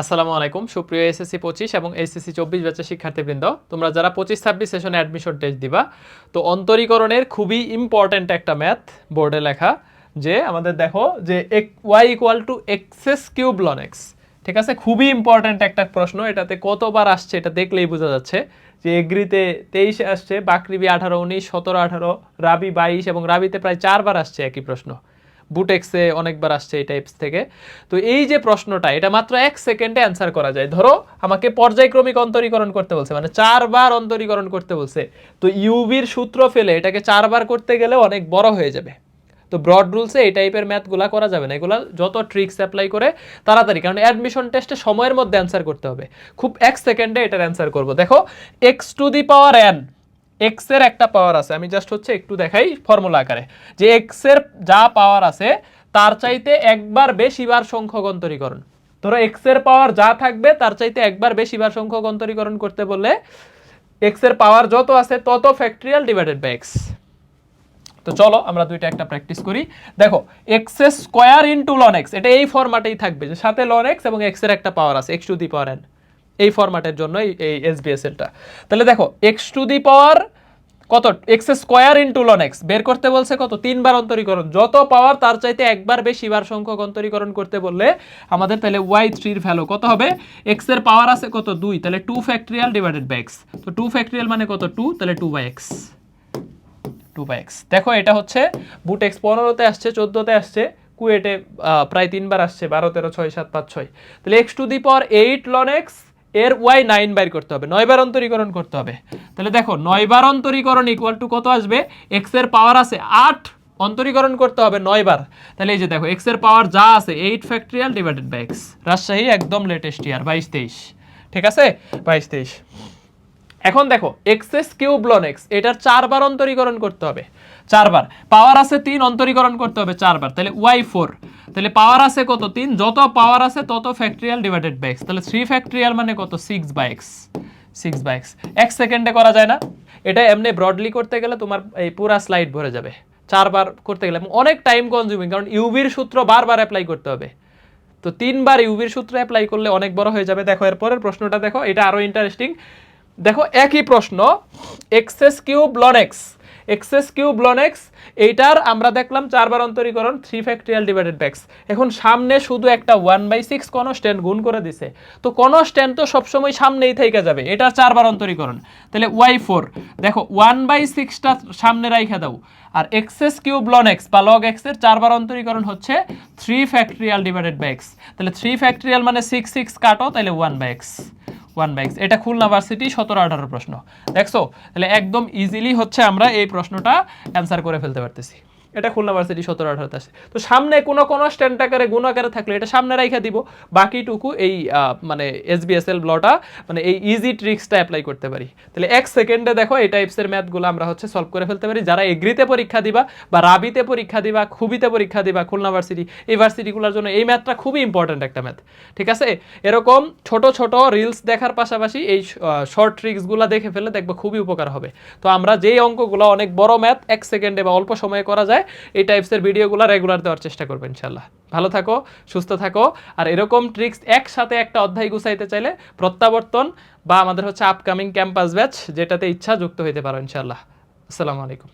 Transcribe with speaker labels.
Speaker 1: আসসালামু আলাইকুম, সুপ্রিয় এসএসসি পঁচিশ এবং এসএসসি চব্বিশ ব্যাচের শিক্ষার্থীবৃন্দ। তোমরা যারা পঁচিশ ছাব্বিশ সেশনে অ্যাডমিশন টেস্ট দিবা, তো অন্তরীকরণের খুবই ইম্পর্ট্যান্ট একটা ম্যাথ বোর্ডে লেখা যে আমাদের দেখো যে Y equal to X's cube ln X ঠিক আছে? খুবই ইম্পর্ট্যান্ট একটা প্রশ্ন, এটাতে কতবার আসছে এটা দেখলেই বোঝা যাচ্ছে যে এগ্রিতে তেইশে আসছে বাকরিবি আঠারো, উনিশ, সতেরো, আঠারো, রাবি বাইশ এবং রাবিতে প্রায় চারবার আসছে একই প্রশ্ন। বুটেক্সে অনেকবার আসছে এই টাইপস থেকে। তো এই যে প্রশ্নটা, এটা মাত্র এক সেকেন্ডে অ্যান্সার করা যায়। ধরো, আমাকে পর্যায়ক্রমিক অন্তরীকরণ করতে বলছে মানে চারবার অন্তরীকরণ করতে বলছে। তো ইউবির সূত্র ফেলে এটাকে চারবার করতে গেলে অনেক বড় হয়ে যাবে। তো ব্রড রুলসে এই টাইপের ম্যাথগুলা করা যাবে না। এগুলা যত ট্রিক্স অ্যাপ্লাই করে তাড়াতাড়ি, কারণ অ্যাডমিশন টেস্টে সময়ের মধ্যে অ্যান্সার করতে হবে। খুব এক সেকেন্ডে এটার অ্যান্সার করব। দেখো X to the power N এক্সের একটা পাওয়ার আছে। আমি জাস্ট হচ্ছে একটু দেখাই ফর্মুলা আকারে। যে এক্সের যা পাওয়ার আছে, তার চাইতে একবার বেশি বার সংখ্যক অন্তরীকরণ। ধরো এক্সের পাওয়ার যা থাকবে, তার চাইতে একবার বেশি বার সংখ্যক অন্তরীকরণ করতে বললে এক্সের পাওয়ার যত আছে, তত ফ্যাক্টরিয়াল ডিভাইডেড বাই এক্স তো চলো, আমরা দুইটা একটা প্র্যাকটিস করি। দেখো X square into ln X এটা এই ফরম্যাটেই থাকবে যে সাথে লন এক্স এবং এক্সের একটা পাওয়ার আছে X to the power N এই ফরম্যাটের জন্য এই- এসবিএসএলটা তাহলে দেখো এক্স টু দি পাওয়ার কত? X square into ln X বের করতে বলছে কত? তিনবার অন্তরীকরণ। যত পাওয়ার তার চাইতে একবার বেশি বার সংখ্যক অন্তরীকরণ করতে বললে আমাদের তাহলে ওয়াই থ্রির ভ্যালু কত হবে? এক্সের পাওয়ার আছে কত? দুই। তাহলে two factorial divided by X তো টু ফ্যাক্টরিয়াল মানে কত? টু তাহলে two by X two by X দেখো, এটা হচ্ছে বুট এক্স পনেরোতে আসছে, চোদ্দোতে আসছে, কুয়েটে প্রায় তিনবার আসছে, বারো, তেরো, ছয়, সাত, পাঁচ, ছয়। তাহলে X to the power eight ln X এর ওয়াই নাইন বাইর করতে হবে। নয়বার অন্তরীকরণ করতে হবে। তাহলে দেখো, নয়বার অন্তরীকরণ ইকুয়াল টু কত আসবে? এক্সের পাওয়ার আছে আট, অন্তরীকরণ করতে হবে নয়বার। তাহলে এই যে দেখো এক্সের পাওয়ার যা আছে eight factorial divided by X Rajshahi একদম লেটেস্ট ইয়ার বাইশ তেইশ। ঠিক আছে? বাইশ তেইশ। এখন দেখো এক্সএস কিউব লন এক্স এটার চারবার অন্তরীকরণ করতে হবে। চারবার। পাওয়ার আছে তিন, অন্তরীকরণ করতে হবে চারবার। তাহলে ওয়াই ফোর তাহলে পাওয়ার আছে কত তিন? যত পাওয়ার আছে তত ফ্যাক্টরিয়াল ডিভাইডেড বাই এক্স তাহলে থ্রি ফ্যাক্টরিয়াল মানে কত? Six by X six by X এক সেকেন্ডে করা যায় না। এটা এমনি ব্রডলি করতে গেলে তোমার এই পুরা স্লাইড ভরে যাবে। চারবার করতে গেলে। অনেক টাইম কনজিউমিং কারণ ইউবির সূত্র বারবার অ্যাপ্লাই করতে হবে। তো তিনবার ইউবির সূত্র অ্যাপ্লাই করলে অনেক বড় হয়ে যাবে। দেখো, এরপরের প্রশ্নটা দেখো, এটা আরও ইন্টারেস্টিং দেখো, একই প্রশ্ন X's cube ln X X's cube ln এইটার আমরা দেখলাম চারবার অন্তরীকরণ three factorial divided by X এখন সামনে শুধু একটা ওয়ান বাই সিক্স কনস্ট্যান্ট গুণ করে দিছে। তো কনস্ট্যান্ট তো সবসময় সামনেই থেকে যাবে এটার চারবার অন্তরীকরণ। তাহলে ওয়াই ফোর দেখো ওয়ান বাই সিক্সটা সামনে রাইখা দাও। আর এক্সএস কিউব লন বা লগ এক্সের চারবার অন্তরীকরণ হচ্ছে three factorial divided by X তাহলে থ্রি ফ্যাক্টরিয়াল মানে সিক্স সিক্স কাটো, তাহলে one by X one by এটা খুলনা ভার্সিটি সতেরো, আঠারো প্রশ্ন। দেখছ? তাহলে একদম ইজিলি হচ্ছে আমরা এই প্রশ্নটা অ্যান্সার করে ফেলতে পারতেছি। এটা খুলনা ভার্সিটি সতেরো আঠারোতে আসে। তো সামনে কোনো কোনো স্ট্যান্ড আকারে, গুণ আকারে থাকলে এটা সামনে রাইখা দিব। বাকিটুকু এই মানে এসবিএসএল ব্লটা মানে এই ইজি ট্রিক্সটা অ্যাপ্লাই করতে পারি। তাহলে এক সেকেন্ডে দেখো এই টাইপসের ম্যাথগুলো আমরা হচ্ছে সলভ করে ফেলতে পারি। যারা এগ্রিতে পরীক্ষা দিবা বা রাবিতে পরীক্ষা দিবা, খুবিতে পরীক্ষা দিবা, খুলনা ভার্সিটি, এই ভার্সিটিগুলোর জন্য এই ম্যাথটা খুবই ইম্পর্ট্যান্ট একটা ম্যাথ ঠিক আছে? এরকম ছোট ছোট রিলস দেখার পাশাপাশি এই শর্ট ট্রিক্সগুলো দেখে ফেলে দেখবে খুবই উপকার হবে। তো আমরা যেই অঙ্কগুলো অনেক বড় ম্যাথ এক সেকেন্ডে বা অল্প সময়ে করা যায় এই টাইপসের ভিডিওগুলো রেগুলার দেওয়ার চেষ্টা করবেন ইনশাল্লাহ ভালো থাকো, সুস্থ থাকো, আর এরকম ট্রিক্স একসাথে একটা অধ্যায় গুছাইতে চাইলে প্রত্যাবর্তন বা আমাদের হচ্ছে আপকামিং ক্যাম্পাস ব্যাচ যেটাতে ইচ্ছা যুক্ত হইতে পারো ইনশাল্লাহ আসসালামু আলাইকুম।